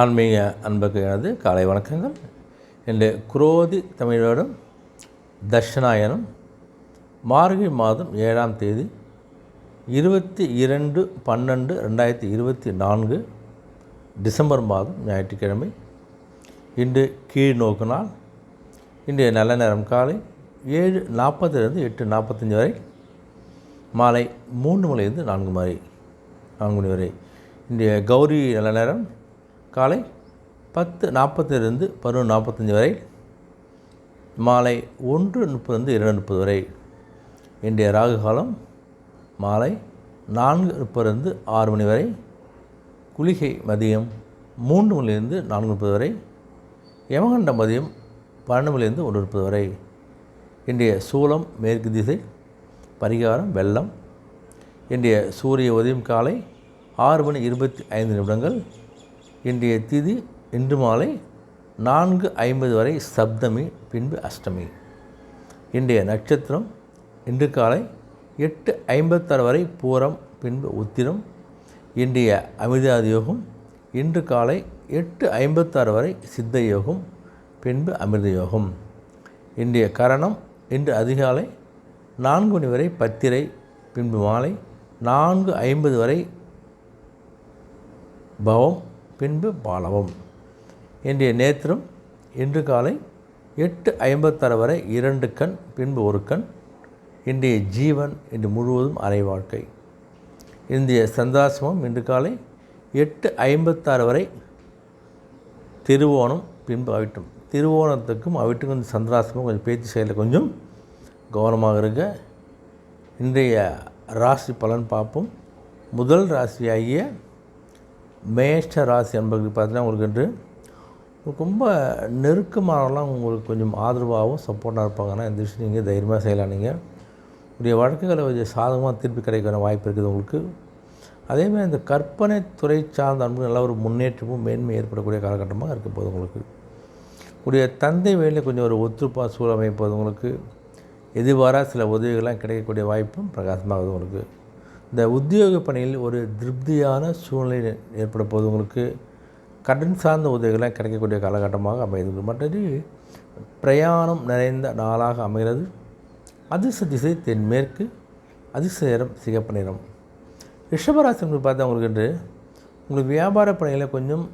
ஆன்மீக அன்புக்கு எனது காலை வணக்கங்கள். இன்று குரோதி தமிழோடும் தட்சிணாயனம் மார்கழி மாதம் ஏழாம் தேதி இருபத்தி இரண்டு பன்னெண்டு ரெண்டாயிரத்தி இருபத்தி நான்கு டிசம்பர் மாதம் ஞாயிற்றுக்கிழமை. இன்று கீழ் நோக்கு நாள். இன்றைய நல்ல நேரம் காலை ஏழு நாற்பதுலேருந்து எட்டு நாற்பத்தஞ்சு வரை. மாலை மூன்று மணிலேருந்து நான்கு மணி நான்கு மணி வரை. இன்றைய கௌரி நல்ல நேரம். காலை பத்து நாற்பத்திலிருந்து பதினொன்று நாற்பத்தஞ்சு வரை மாலை ஒன்று முப்பதுலேருந்து இரண்டு முப்பது வரை. இன்றைய ராகு காலம் மாலை நான்கு முப்பதுலேருந்து ஆறு மணி வரை குளிகை மதியம் மூன்று மணிலிருந்து நான்கு முப்பது வரை யமகண்ட மதியம் பன்னெண்டு மணிலிருந்து ஒன்று முப்பது வரை. இன்றைய சூலம் மேற்கு திசை பரிகாரம் வெள்ளம். இன்றைய சூரிய உதயம் காலை ஆறு மணி இருபத்தி ஐந்து நிமிடங்கள் இன்றைய திதி இன்று மாலை நான்கு ஐம்பது வரை சப்தமி பின்பு அஷ்டமி. இன்றைய நட்சத்திரம் இன்று காலை எட்டு ஐம்பத்தாறு வரை பூரம் பின்பு உத்திரம். இன்றைய அமிதாதி யோகம் இன்று காலை எட்டு ஐம்பத்தாறு வரை சித்த யோகம் பின்பு அமிர்த யோகம். இன்றைய கரணம் இன்று அதிகாலை நான்கு மணி வரை பத்திரை பின்பு மாலை நான்கு ஐம்பது வரை பவம் பின்பு பாலவம். இன்றைய நேத்திரம் இன்று காலை எட்டு ஐம்பத்தாறு வரை இரண்டு கண் பின்பு ஒரு கண். இன்றைய ஜீவன் இன்று முழுவதும் அரை வாழ்க்கை. இன்றைய சந்தாசமம் இன்று காலை எட்டு ஐம்பத்தாறு வரை திருவோணம் பின்பு அவிட்டம். திருவோணத்துக்கும் அவிட்டுக்கும் இந்த சந்திராசிரமம் கொஞ்சம் பேச்சு செயலில் கொஞ்சம் கவனமாக இருங்க. இன்றைய ராசி பலன் பார்ப்போம். முதல் ராசியாகிய மேஷ ராசி என்பது பார்த்தீங்கன்னா உங்களுக்கு என்று ரொம்ப நெருக்கமானவங்களாம் உங்களுக்கு கொஞ்சம் ஆதரவாகவும் சப்போர்ட்டாக இருப்பாங்கன்னா இந்த விஷயம் நீங்கள் தைரியமாக செய்யலாம். நீங்கள் உடைய வழக்குகளை கொஞ்சம் சாதகமாக திருப்பி கிடைக்கிற வாய்ப்பு இருக்குது உங்களுக்கு. அதேமாதிரி இந்த கற்பனை துறை சார்ந்த அன்பு நல்ல ஒரு முன்னேற்றமும் மேன்மை ஏற்படக்கூடிய காலகட்டமாக இருக்க போது உங்களுக்கு. உடைய தந்தை வேலையில் கொஞ்சம் ஒரு ஒத்துப்பா சூழல் அமைப்பது உங்களுக்கு. எதிர்வாராக சில உதவிகள்லாம் கிடைக்கக்கூடிய வாய்ப்பும் பிரகாசமாகுது உங்களுக்கு. இந்த உத்தியோக பணியில் ஒரு திருப்தியான சூழ்நிலை ஏற்பட போது உங்களுக்கு கடன் சார்ந்த உதவிகள்லாம் கிடைக்கக்கூடிய காலகட்டமாக அமைகிறது. மற்றது பிரயாணம் நிறைந்த நாளாக அமைகிறது. அதிர்ஷ்ட திசை தென்மேற்கு அதிர்ஷ்ட நேரம் சிகப்பு நிறம். ரிஷபராசி பார்த்தா உங்களுக்கு என்று உங்களுக்கு வியாபார பணியில் கொஞ்சம்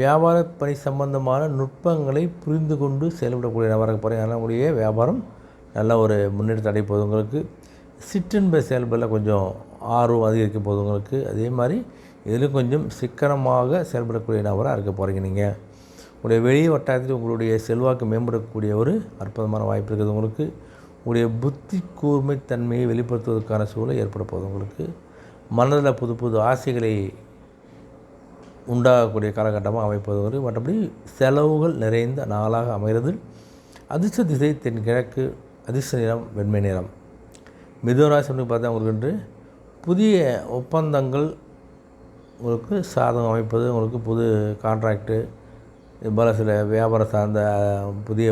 வியாபார பணி சம்பந்தமான நுட்பங்களை புரிந்து கொண்டு செயல்படக்கூடிய நபராக போகிறீங்க அதனால் உங்களுடைய வியாபாரம் நல்ல ஒரு முன்னேற்றத்தை அடைப்போது உங்களுக்கு. சிற்றின்ப செயல்பட கொஞ்சம் ஆர்வம் அதிகரிக்க போகுது அதே மாதிரி இதிலும் கொஞ்சம் சிக்கனமாக செயல்படக்கூடிய நபராக இருக்க போகிறீங்க நீங்கள் உங்களுடைய வெளி வட்டாரத்தில் உங்களுடைய செல்வாக்கு மேம்படக்கூடிய ஒரு அற்புதமான வாய்ப்பு இருக்குது உங்களுக்கு. உங்களுடைய புத்தி கூர்மை தன்மையை வெளிப்படுத்துவதற்கான சூழல் ஏற்பட போகுது உங்களுக்கு. மனதில் புது புது ஆசைகளை உண்டாகக்கூடிய காலகட்டமாக அமைப்பது ஒரு மற்றபடி செலவுகள் நிறைந்த நாளாக அமைகிறது. அதிர்ஷ்ட திசை தென்கிழக்கு அதிர்ஷ்ட நிறம் வெண்மை நிறம். மிதுனராசி பார்த்தா உங்களுக்கு என்று புதிய ஒப்பந்தங்கள் உங்களுக்கு சாதகம் அமைப்பது உங்களுக்கு புது கான்ட்ராக்டு இதுபோல் சில வியாபாரம் சார்ந்த புதிய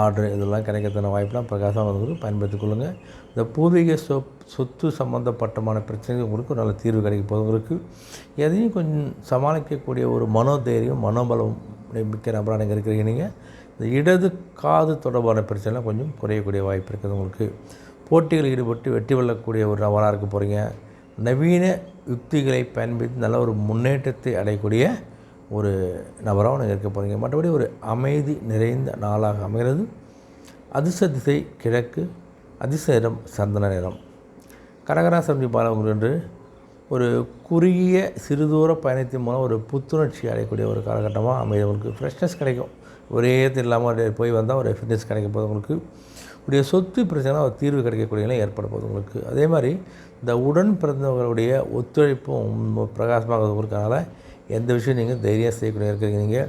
ஆர்டர் இதெல்லாம் கிடைக்கிறதுன வாய்ப்பெலாம் பிரகாசம் உங்களுக்கு பயன்படுத்திக் கொள்ளுங்கள் இந்த பூர்வீக சொ சொத்து சம்மந்தப்பட்டமான பிரச்சனைகள் உங்களுக்கு நல்ல தீர்வு கிடைக்க போது உங்களுக்கு எதையும் கொஞ்சம் சமாளிக்கக்கூடிய ஒரு மனோதைரியம் மனோபலம் மிக்க நபராக நீங்கள் இருக்கிறீங்க. நீங்கள் இந்த இடது காது தொடர்பான பிரச்சனைலாம் கொஞ்சம் குறையக்கூடிய வாய்ப்பு இருக்குது உங்களுக்கு. போட்டிகளில் ஈடுபட்டு வெற்றி வெல்லக்கூடிய ஒரு நபராக இருக்க போகிறீங்க நவீன யுக்திகளை பயன்படுத்தி நல்ல ஒரு முன்னேற்றத்தை அடையக்கூடிய ஒரு நபராக நீங்கள் இருக்க போகிறீங்க மற்றபடி ஒரு அமைதி நிறைந்த நாளாக அமைகிறது. அதிர்ஷ்ட திசை கிழக்கு அதிர்ஷ்ட நிறம் சந்தன நிறம். கடகராசம் பாலவங்க என்று ஒரு குறுகிய சிறுதூர பயணத்தின் மூலம் ஒரு புத்துணர்ச்சி அடையக்கூடிய ஒரு காலகட்டமாக அமைய உங்களுக்கு ஃப்ரெஷ்னஸ் கிடைக்கும். ஒரே இல்லாமல் போய் வந்தால் ஒரு ஃபிட்னஸ் கிடைக்க போது உங்களுக்கு. உடைய சொத்து பிரச்சனை ஒரு தீர்வு கிடைக்கக்கூடிய நிலை ஏற்பட போகுது உங்களுக்கு. அதே மாதிரி இந்த உடன் பிறந்தவர்களுடைய ஒத்துழைப்பும் பிரகாசமாக இருக்கிறதுனால எந்த விஷயம் நீங்கள் தைரியம் செய்யக்கூடிய இருக்கிறீங்க நீங்கள்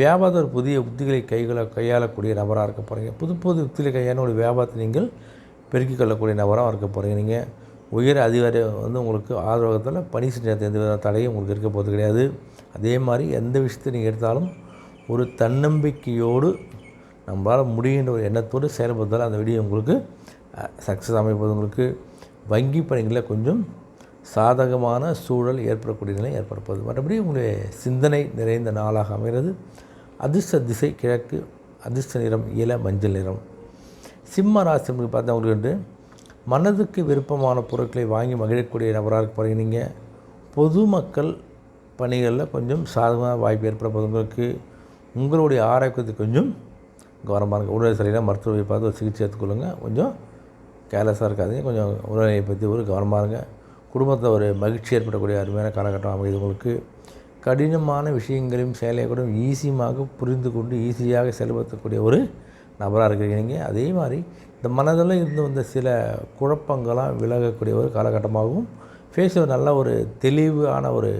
வியாபாரத்தில் ஒரு புதிய உத்திகளை கைகளை கையாளக்கூடிய நபராக இருக்க போகிறீங்க புது புது உத்திகளை கையாள ஒரு வியாபாரத்தை நீங்கள் பெருக்கிக் கொள்ளக்கூடிய நபராக இருக்க போகிறீங்க நீங்கள் உயர் அதிகாரி வந்து உங்களுக்கு ஆதரவகத்தில் பணி செஞ்ச எந்த வித தடையும் உங்களுக்கு இருக்க போகிறது கிடையாது. அதே மாதிரி எந்த விஷயத்தை நீங்கள் எடுத்தாலும் ஒரு தன்னம்பிக்கையோடு நம்மளால் முடிகின்ற ஒரு எண்ணத்தோடு செயல்படுத்தாலும் அந்த வீடியோ உங்களுக்கு சக்ஸஸ் அமைப்பது உங்களுக்கு. வங்கி பணிகளில் கொஞ்சம் சாதகமான சூழல் ஏற்படக்கூடிய நிலை ஏற்படப்போகுது. மற்றபடி உங்களுடைய சிந்தனை நிறைந்த நாளாக அமைகிறது. அதிர்ஷ்ட திசை கிழக்கு அதிர்ஷ்ட நிறம் இல மஞ்சள் நிறம். சிம்ம ராசி பார்த்தா உங்களுக்கு வந்து மனதுக்கு விருப்பமான பொருட்களை வாங்கி மகிழக்கூடிய நபராக போகிறீங்க. நீங்கள் பொதுமக்கள் பணிகளில் கொஞ்சம் சாதகமாக வாய்ப்பு ஏற்பட உங்களுக்கு உங்களுடைய ஆரோக்கியத்துக்கு கொஞ்சம் கவனமாக இருக்குது உடல்நிலை சரியில்லை மருத்துவரை பார்த்து ஒரு சிகிச்சை எடுத்துக்கொள்ளுங்க கொஞ்சம் கேர்லெஸ்ஸாக இருக்காதீங்க. கொஞ்சம் உடல்நிலையை பற்றி ஒரு கவனமாக இருங்க. குடும்பத்தில் ஒரு மகிழ்ச்சி ஏற்படக்கூடிய அருமையான காலகட்டம் அமைது உங்களுக்கு. கடினமான விஷயங்களையும் செயலை கூட ஈஸியமாக புரிந்து கொண்டு ஈஸியாக செயல்படுத்தக்கூடிய ஒரு நபராக இருக்கிறீங்க. நீங்கள் அதே மாதிரி இந்த மனதில் இருந்து வந்த சில குழப்பங்களாக விலகக்கூடிய ஒரு காலகட்டமாகவும் ஃபேஸ் நல்ல ஒரு தெளிவான ஒரு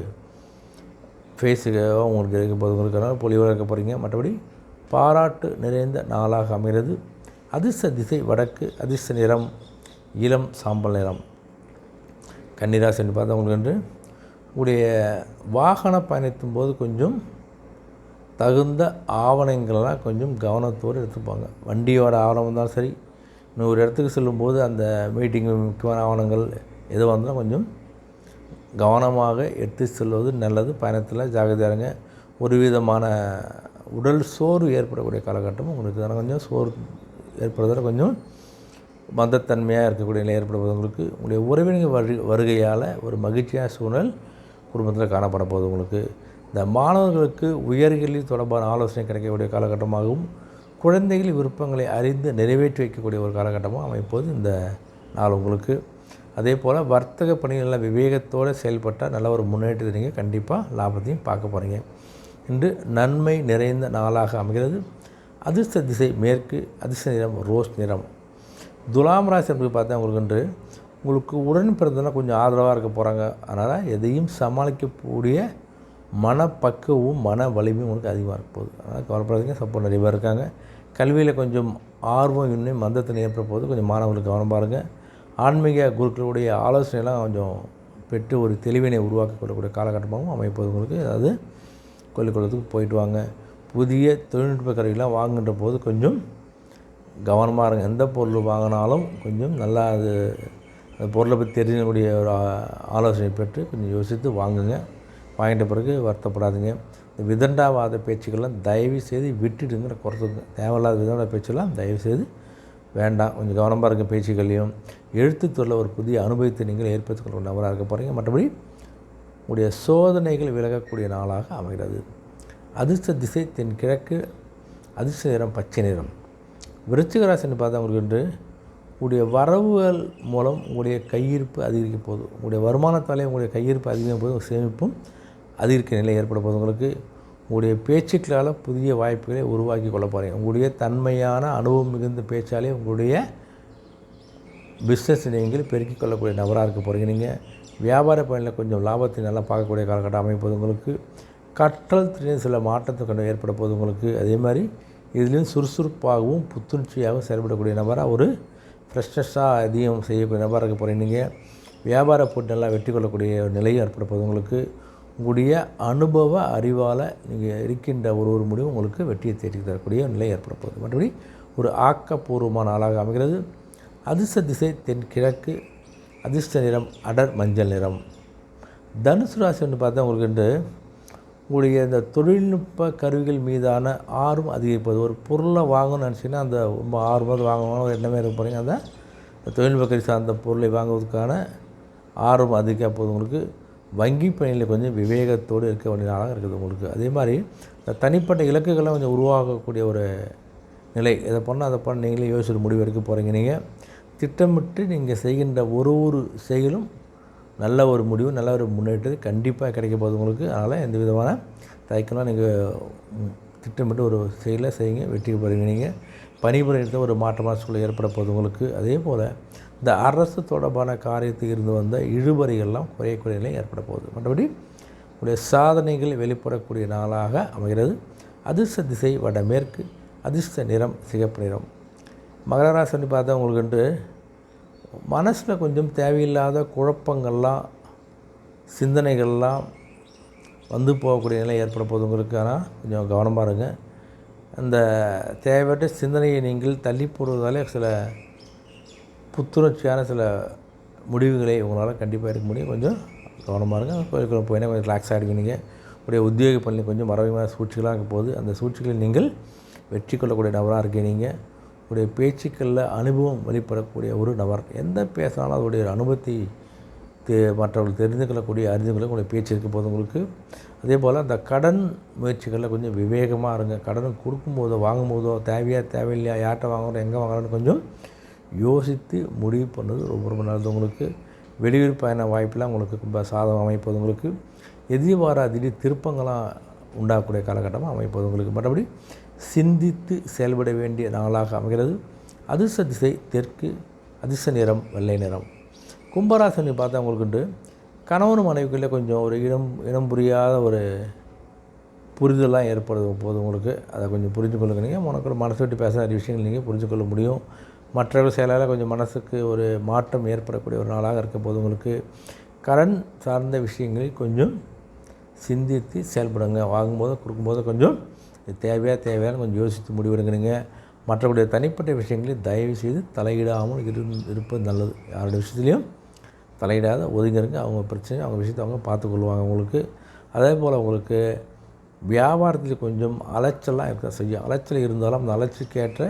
ஃபேஸுக்காக உங்களுக்கு இருக்க போது உங்களுக்கு பொலிவாக இருக்க போகிறீங்க மற்றபடி பாராட்டு நிறைந்த நாளாக அமைகிறது. அதிர்ஷ்ட திசை வடக்கு அதிர்ஷ்ட நிறம் இளம் சாம்பல் நிறம். கன்னிராசன் பார்த்தா உங்களுக்கு என்று உங்களுடைய வாகன பயணித்தும் போது கொஞ்சம் தகுந்த ஆவணங்களெல்லாம் கொஞ்சம் கவனத்தோடு எடுத்துப்பாங்க. வண்டியோட ஆவணம் இருந்தாலும் சரி இன்னொரு இடத்துக்கு செல்லும்போது அந்த மீட்டிங் முக்கியமான ஆவணங்கள் எது வந்தாலும் கொஞ்சம் கவனமாக எடுத்து செல்வது நல்லது. பயணத்தில் ஜாகிரதையாக ஒரு விதமான உடல் சோர்வு ஏற்படக்கூடிய காலகட்டம் உங்களுக்கு. தானே கொஞ்சம் சோறு ஏற்படுறதால் கொஞ்சம் மந்தத்தன்மையாக இருக்கக்கூடிய நிலை ஏற்படுவதற்கு உங்களுடைய உறவினர் வரு வருகையால் ஒரு மகிழ்ச்சியான சூழல் குடும்பத்தில் காணப்பட போகுது உங்களுக்கு. இந்த மாணவர்களுக்கு உயர்கல்வி தொடர்பான ஆலோசனை கிடைக்கக்கூடிய காலகட்டமாகவும் குழந்தைகள் விருப்பங்களை அறிந்து நிறைவேற்றி வைக்கக்கூடிய ஒரு காலகட்டமாக அமைப்போது இந்த நாள் உங்களுக்கு. அதே போல் வர்த்தக பணிகளில் விவேகத்தோடு செயல்பட்டால் நல்ல ஒரு முன்னேற்றத்தை நீங்கள் கண்டிப்பாக லாபத்தையும் பார்க்க போகிறீங்க இன்று நன்மை நிறைந்த நாளாக அமைகிறது. அதிர்ஷ்ட திசை மேற்கு அதிர்ஷ்ட நிறம் ரோஸ் நிறம். துலாம் ராசி என்பது பார்த்தா உங்களுக்கு என்று உங்களுக்கு உடன் பிறந்தனா கொஞ்சம் ஆதரவாக இருக்க போகிறாங்க அதனால் எதையும் சமாளிக்கக்கூடிய மனப்பக்குவமும் மன வலிமையும் உங்களுக்கு அதிகமாக இருக்க போகுது. அதனால் கவலைப்படாதீங்க சப்போர்ட் நிறைய பேர் இருக்காங்க. கல்வியில் கொஞ்சம் ஆர்வம் இன்னும் மந்தத்தை ஏற்பட போது கொஞ்சம் மாணவர்களுக்கு கவனம் பாருங்கள் ஆன்மீக குருக்களுடைய ஆலோசனைலாம் கொஞ்சம் பெற்று ஒரு தெளிவினை உருவாக்கக்கூடிய காலகட்டமாகவும் அமைப்பது உங்களுக்கு. அதாவது கொள்ளிக்கொள்ளத்துக்கு போயிட்டு வாங்க. புதிய தொழில்நுட்ப கருவிலாம் வாங்குகின்ற போது கொஞ்சம் கவனமாக இருங்க. எந்த பொருள் வாங்கினாலும் கொஞ்சம் நல்லா அது அந்த பொருளை பற்றி தெரிஞ்சக்கூடிய ஒரு ஆலோசனை பெற்று கொஞ்சம் யோசித்து வாங்குங்க. வாங்கிட்ட பிறகு வருத்தப்படாதுங்க. இந்த விதண்டாவாத பேச்சுக்கள்லாம் தயவு செய்து விட்டுடுங்கிற குறைத்துங்க தேவையில்லாத விதண்டாத பேச்செல்லாம் தயவு செய்து வேண்டாம். கொஞ்சம் கவனமாக இருக்க பேச்சுக்களையும் எழுத்துத்துறையில் ஒரு புதிய அனுபவத்தை நீங்கள் ஏற்படுத்திக் நபராக இருக்க போகிறீங்க மற்றபடி உங்களுடைய சோதனைகள் விலகக்கூடிய நாளாக அமைகிறது. அதிர்ஷ்ட திசை தென் கிழக்கு அதிர்ஷ்ட நிறம் பச்சை நிறம். விருச்சிக ராசின்னு பார்த்தா உங்களுக்கு என்று உங்களுடைய வரவுகள் மூலம் உங்களுடைய கையிருப்பு அதிகரிக்க போகுது. உங்களுடைய வருமானத்தாலே உங்களுடைய கையிருப்பு அதிகரிக்கும் போது சேமிப்பும் அதிகரிக்க நிலை ஏற்பட போகுது உங்களுடைய பேச்சுக்களால் புதிய வாய்ப்புகளை உருவாக்கி கொள்ள போகிறீங்க உங்களுடைய தன்மையான அனுபவம் மிகுந்த பேச்சாலே உங்களுடைய பிஸ்னஸ் நீங்கள் பெருக்கிக் கொள்ளக்கூடிய நபராக இருக்க போகிறீங்க நீங்கள் வியாபார பயணில் கொஞ்சம் லாபத்தை நல்லா பார்க்கக்கூடிய காலகட்டம் அமைப்பது உங்களுக்கு கற்றல் திறன் சில மாற்றத்தை கொண்டு ஏற்பட போது உங்களுக்கு அதே மாதிரி இதுலேயும் சுறுசுறுப்பாகவும் புத்துணர்ச்சியாகவும் செயல்படக்கூடிய நபராக ஒரு ஃப்ரெஷ்னஸாக அதிகம் செய்யக்கூடிய நபராக இருக்க போகிறீங்க நீங்கள் வியாபார போட்டி நல்லா வெற்றி கொள்ளக்கூடிய ஒரு நிலையும் ஏற்பட போது உங்களுக்கு உங்களுடைய அனுபவ அறிவால் நீங்கள் இருக்கின்ற ஒரு ஒரு முடிவும் உங்களுக்கு வெற்றியை தேடி தரக்கூடிய நிலை ஏற்பட போகுது. மற்றபடி ஒரு ஆக்கப்பூர்வமான ஆளாக அமைகிறது. அதிர்ஷ்ட திசை தென் கிழக்கு அதிர்ஷ்ட நிறம் அடர் மஞ்சள் நிறம். தனுசு ராசி வந்து பார்த்தா உங்களுக்கு வந்து உங்களுடைய இந்த தொழில்நுட்ப கருவிகள் மீதான ஆர்வம் அதிகரிப்பது ஒரு பொருளை வாங்கணும்னு நினச்சிங்கன்னா அந்த ரொம்ப ஆர்வமாக வாங்கணும் ஒரு எண்ணமே இருக்க போகிறீங்க அந்த தொழில்நுட்ப கருவி சார்ந்த பொருளை வாங்குவதற்கான ஆர்வம் அதிகரிக்க போது உங்களுக்கு. வங்கி பணியில் கொஞ்சம் விவேகத்தோடு இருக்க வேண்டிய நாளாக இருக்குது உங்களுக்கு. அதே மாதிரி இந்த தனிப்பட்ட இலக்குகளை கொஞ்சம் உருவாக்கக்கூடிய ஒரு நிலை. இதை பண்ணால் அதை பண்ண நீங்களே யோசிச்சு முடிவு எடுக்க போகிறீங்க நீங்கள் திட்டமிட்டு நீங்கள் செய்கின்ற ஒரு ஒரு செயலும் நல்ல ஒரு முடிவு நல்ல ஒரு முன்னேற்றது கண்டிப்பாக கிடைக்க போகுது உங்களுக்கு. அதனால் எந்த விதமான தயக்கம்லாம் நீங்கள் திட்டமிட்டு ஒரு செயலை செய்யுங்க வெற்றி பெறுங்க. நீங்கள் பணிபுரியத்தை ஒரு மாற்றமான சூழல் ஏற்பட போகுது உங்களுக்கு. அதே போல் இந்த அரசு தொடர்பான காரியத்தில் இருந்து வந்த இழுபறிகள்லாம் குறையக்கூடிய நிலை ஏற்பட போகுது. மற்றபடி உடைய சாதனைகள் வெளிப்படக்கூடிய நாளாக அமைகிறது. அதிர்ஷ்ட திசை வடமேற்கு அதிர்ஷ்ட நிறம் சிகப்பு நிறம். மகர ராசி பார்த்தா உங்களுக்கு வந்து மனசில் கொஞ்சம் தேவையில்லாத குழப்பங்கள்லாம் சிந்தனைகள்லாம் வந்து போகக்கூடிய நிலை ஏற்பட போதுங்களுக்கு ஆனால் கொஞ்சம் கவனமாக இருங்க. அந்த தேவையற்ற சிந்தனையை நீங்கள் தள்ளி போடுவதாலே சில புத்துணர்ச்சியான சில முடிவுகளை உங்களால் கண்டிப்பாக எடுக்க முடியும். கொஞ்சம் கவனமாக இருங்க. கோயிலுக்குள்ள போயினா கொஞ்சம் ரிலாக்ஸ் ஆகிடுவீங்க உடைய உத்தியோக பள்ளி கொஞ்சம் மரபமான சூழ்ச்சிகளாக இருக்க போகுது. அந்த சூழ்ச்சிகளில் நீங்கள் வெற்றி கொள்ளக்கூடிய நபராக இருக்கீங்க உடைய பேச்சுக்களில் அனுபவம் வெளிப்படக்கூடிய ஒரு நபர். எந்த பேசினாலும் அதோடைய அனுபவத்தை தெ மற்றவர்கள் தெரிந்து கொள்ளக்கூடிய அறிந்து கொள்ள உங்களுடைய பேச்சு இருக்க போது உங்களுக்கு. அதே போல் அந்த கடன் முயற்சிகளில் கொஞ்சம் விவேகமாக இருங்க. கடன் கொடுக்கும்போதோ வாங்கும்போதோ தேவையா தேவையில்லையா யார்கிட்ட வாங்குறோம் எங்கே வாங்குறோன்னு கொஞ்சம் யோசித்து முடிவு பண்ணது ரொம்ப ரொம்ப நல்லது. உங்களுக்கு வெளியூர் பயண வாய்ப்பெலாம் உங்களுக்கு ரொம்ப சாதகம் அமைப்பது உங்களுக்கு எதிர்பாரா திடீர் திருப்பங்களாக உண்டாகக்கூடிய காலகட்டமாக அமைப்பது உங்களுக்கு. மற்றபடி சிந்தித்து செயல்பட வேண்டிய நாளாக அமைகிறது. அதிர்ஷ்ட திசை தெற்கு அதிர்ஷ்ட நிறம் வெள்ளை நிறம். கும்பராசனி பார்த்தா உங்களுக்கு கணவன் மனைவிக்குள்ளே கொஞ்சம் ஒரு இனம் இனம் புரியாத ஒரு புரிதலாம் ஏற்படுது போது உங்களுக்கு. அதை கொஞ்சம் புரிஞ்சு கொள்ளுங்க நீங்கள் உனக்கு மனசு விட்டு பேசுகிற விஷயங்கள் நீங்கள் புரிஞ்சு கொள்ள முடியும். மற்றவர்கள் செயலால் கொஞ்சம் மனசுக்கு ஒரு மாற்றம் ஏற்படக்கூடிய ஒரு நாளாக இருக்கும் போது உங்களுக்கு கடன் சார்ந்த விஷயங்களில் கொஞ்சம் சிந்தித்து செயல்படுங்க. வாங்கும்போது கொடுக்கும்போது கொஞ்சம் இது தேவையாக தேவையான கொஞ்சம் யோசித்து முடிவெடுங்கிறீங்க மற்றவருடைய தனிப்பட்ட விஷயங்களில் தயவு செய்து தலையிடாமல் இரு இருப்பது நல்லது. யாருடைய விஷயத்துலையும் தலையிடாத ஒதுங்கிருங்க. அவங்க பிரச்சனை அவங்க விஷயத்தை அவங்க பார்த்துக்கொள்வாங்க உங்களுக்கு. அதே போல் உங்களுக்கு வியாபாரத்தில் கொஞ்சம் அலைச்சலாக இருக்க செய்யும் அலைச்சல் இருந்தாலும் அந்த அலைச்சலுக்கேற்ற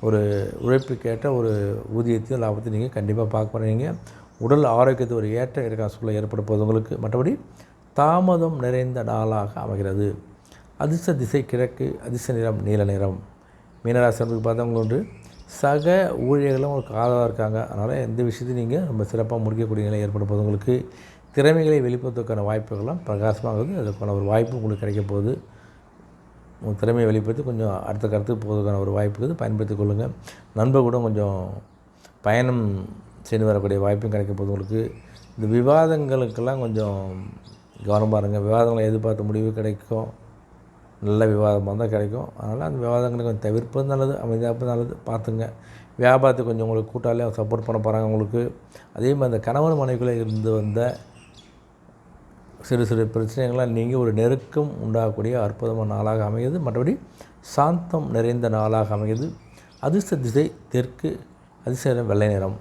ஒரு உழைப்புக்கேற்ற ஒரு ஊதியத்தையும் லாபத்தையும் நீங்கள் கண்டிப்பாக பார்க்க போகிறீங்க உடல் ஆரோக்கியத்தை ஒரு ஏற்ற இருக்கா? சூழல் ஏற்பட உங்களுக்கு. மற்றபடி தாமதம் நிறைந்த நாளாக அமைகிறது. அதிர்ஷ்ட திசை கிழக்கு அதிர்ஷ்ட நிறம் நீல நிறம். மீனராசனுக்கு பார்த்தவங்க உண்டு. சக ஊழியர்களும் உங்களுக்கு ஆதரவாக இருக்காங்க. அதனால் எந்த விஷயத்தையும் நீங்கள் ரொம்ப சிறப்பாக முடிக்கக்கூடிய நிலை ஏற்பட உங்களுக்கு. திறமைகளை வெளிப்படுத்துவதற்கான வாய்ப்புகள்லாம் பிரகாசமாகுது அதுக்கான ஒரு வாய்ப்பு உங்களுக்கு கிடைக்க போகுது. உங்கள் திறமையை வெளிப்படுத்தி கொஞ்சம் அடுத்த கருத்துக்கு போவதற்கான ஒரு வாய்ப்பு இருக்குது பயன்படுத்திக் கொள்ளுங்கள் நண்பர் கூட கொஞ்சம் பயணம் செய்து வரக்கூடிய வாய்ப்பும் கிடைக்க போது உங்களுக்கு. இந்த விவாதங்களுக்கெல்லாம் கொஞ்சம் கவனமாக இருங்க. விவாதங்களை எதிர்பார்த்த முடிவு கிடைக்கும். நல்ல விவாதமாக தான் கிடைக்கும். அதனால் அந்த விவாதங்களை கொஞ்சம் தவிர்ப்பது நல்லது அமைதியாகப்பது நல்லது. பார்த்துங்க. வியாபாரத்துக்கு கொஞ்சம் உங்களுக்கு கூட்டாளியாக சப்போர்ட் பண்ண போகிறாங்க உங்களுக்கு. அதே மாதிரி அந்த கணவன் மனைவிக்குள்ளே இருந்து வந்த சிறு சிறு பிரச்சனைகள்லாம் நீங்கள் ஒரு நெருக்கம் உண்டாகக்கூடிய அற்புதமான நாளாக அமைகிறது. மற்றபடி சாந்தம் நிறைந்த நாளாக அமைகிறது. அதிர்ஷ்ட திசை தெற்கு அதிர்ஷ்ட வெள்ளை நிறம்.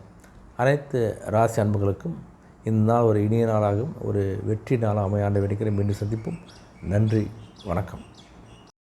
அனைத்து ராசி அன்புகளுக்கும் இந்த நாள் ஒரு இனிய நாளாகவும் ஒரு வெற்றி நாளாக அமையாண்டு வெடிக்கிற மீண்டும் சந்திப்போம். நன்றி வணக்கம்.